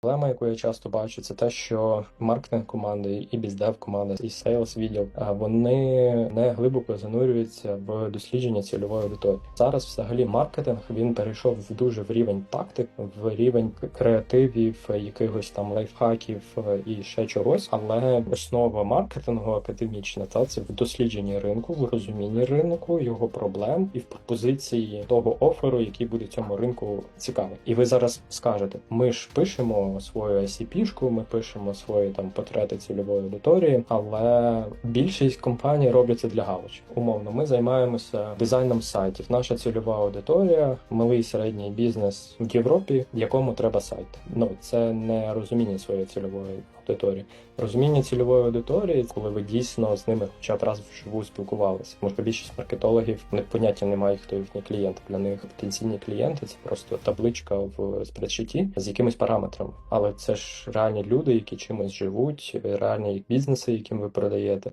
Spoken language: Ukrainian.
Проблема, яку я часто бачу, це те, що маркетинг команди, і біздев команда, і сейлс відділ вони не глибоко занурюються в дослідження цільової аудиторії. Зараз, взагалі, маркетинг він перейшов в дуже в рівень тактик, в рівень креативів, якихось там лайфхаків е, і ще чогось. Але основа маркетингу академічна та це в дослідженні ринку, в розумінні ринку, його проблем і в пропозиції того оферу, який буде цьому ринку цікавий. І ви зараз скажете: ми ж пишемо свою ICP-шку, ми пишемо свої там портрети цільової аудиторії, але більшість компаній роблять це для галочки. Умовно, ми займаємося дизайном сайтів. Наша цільова аудиторія, малий середній бізнес в Європі, якому треба сайт. Ну це не розуміння своєї цільової аудиторії. Розуміння цільової аудиторії, коли ви дійсно з ними хоча б раз вживу спілкувалися. Може, більшість маркетологів не поняття не мають, хто їхній клієнт. Для них потенційні клієнти це просто табличка в спредшиті з якимись параметрами. Але це ж реальні люди, які чимось живуть, реальні бізнеси, яким ви продаєте.